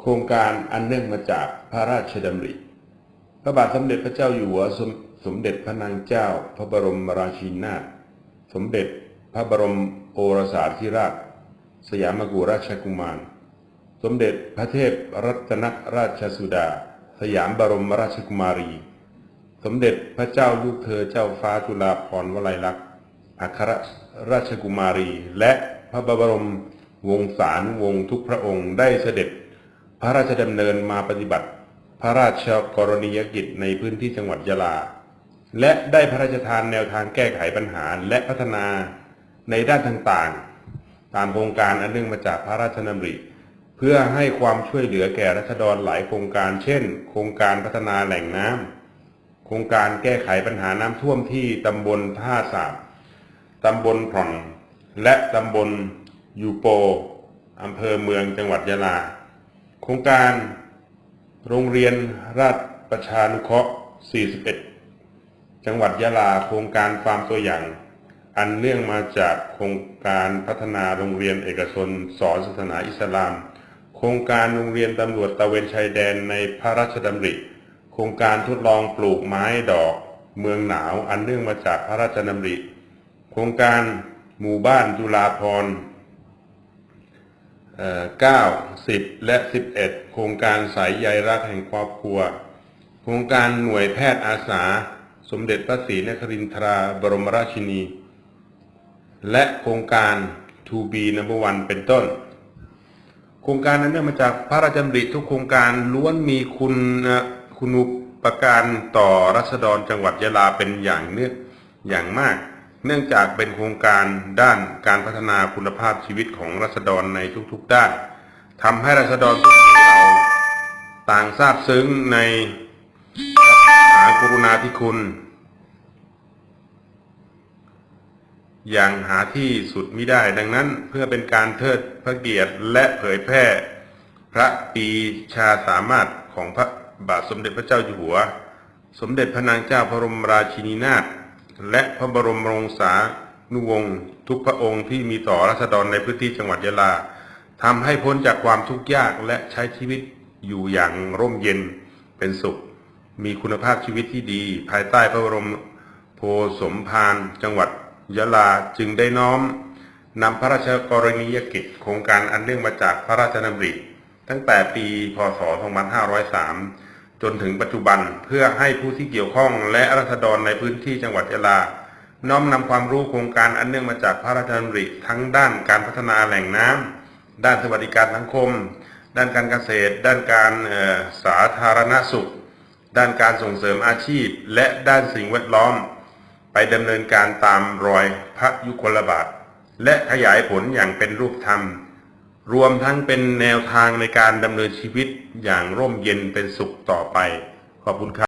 โครงการอันเนื่องมาจากพระราชดำริ พระบาทสมเด็จพระเจ้าอยู่หัวสมสมเด็จพระนางเจ้า พระบรมราชินีนาถสมเด็จพระบรมโอรสาธิราช สยามกุฎราชกุมาร สมเด็จพระเทพรัตนราชสุดา สยามบรมราชกุมารี สมเด็จพระเจ้าลูกเธอเจ้าฟ้าจุฬาภรณ์วลัยลักษณ์อัครราชกุมารี และพระบรมวงศานุวงศ์ทุกพระองค์ได้เสด็จ พระราชดำเนินมาปฏิบัติ พระราชกรณียกิจในพื้นที่จังหวัดยะลา และได้พระราชทานแนวทางแก้ไขปัญหาและพัฒนาในด้านต่างๆ ตามโครงการอันเนื่องมาจากพระราชดำริ เพื่อให้ความช่วยเหลือแก่รัษฎรหลายโครงการ เช่น โครงการพัฒนาแหล่งน้ำโครงการแก้ไขปัญหาน้ำท่วมที่ตำบลท่าสาบตำบลผ่อง และตำบลยูโปอำเภอเมืองจังหวัดยะลา ครงการโรงเรียนราชประชานุเคราะห์ 41 จังหวัดยะลาโครงการฟาร์มตัวอย่าง อันเนื่องมาจากโครงการพัฒนาโรงเรียนเอกชนสอนศาสนาอิสลาม โครงการโรงเรียนตำรวจตะเวนชายแดนในพระราชดำริ โครงการทดลองปลูกไม้ดอกเมืองหนาวอันเนื่องมาจากพระราชดำริ โครงการหมู่บ้านจุฬาภร 9 10 และ 11 โครงการสายใยรักแห่งครอบครัว โครงการหน่วยแพทย์อาสา สมเด็จพระศรีนครินทราบรมราชินี และโครงการ 2B Number One เป็นต้น โครงการนั้นเนื่องมาจากพระราชดำริทุกโครงการล้วนมีคุณคุณูปการต่อรัษฎรจังหวัดยะลาเป็นอย่างเนื่องอย่างมาก เนื่องจากเป็นโครงการด้านการพัฒนาคุณภาพชีวิตของรัษฎรในทุกๆด้านทำให้รัษฎรทุกหมู่เราต่างทราบซึ้งในพระมหากรุณาธิคุณ อย่างหาที่สุดมิได้ดังนั้นเพื่อเป็นการเทิดพระเกียรติและเผยแพร่ พระปีชาสามารถของพระบาทสมเด็จพระเจ้าอยู่หัว สมเด็จพระนางเจ้าพระบรมราชินีนาถ และพระบรมรงษานุวงศ์ทุกพระองค์ที่มีต่อรัษฎรในพื้นที่จังหวัดยะลาทำให้พ้นจากความทุกข์ยากและใช้ชีวิตอยู่อย่างร่มเย็นเป็นสุข มีคุณภาพชีวิตที่ดี ภายใต้พระบรมโพสมภารจังหวัดยะลาจึงได้น้อมนำพระราชกรณียกิจโครงการอันเนื่องมาจากพระราชดำริ ตั้งแต่ปีพศ 2503 จนถึงปัจจุบันเพื่อให้ผู้ที่เกี่ยวข้องและรัษฎรในพื้นที่จังหวัดยะลา น้อมนำความรู้โครงการอันเนื่องมาจากพระราชดำริทั้งด้านการพัฒนาแหล่งน้ำด้านสวัสดิการสังคม ด้านการเกษตร ด้านการสาธารณสุข ด้านการส่งเสริมอาชีพ และด้านสิ่งแวดล้อม ไปดำเนินการตามรอยพระยุคลบาทและขยายผลอย่างเป็นรูปธรรม รวมทั้งเป็นแนวทางในการดำเนินชีวิตอย่างร่มเย็นเป็นสุขต่อไป ขอบคุณครับ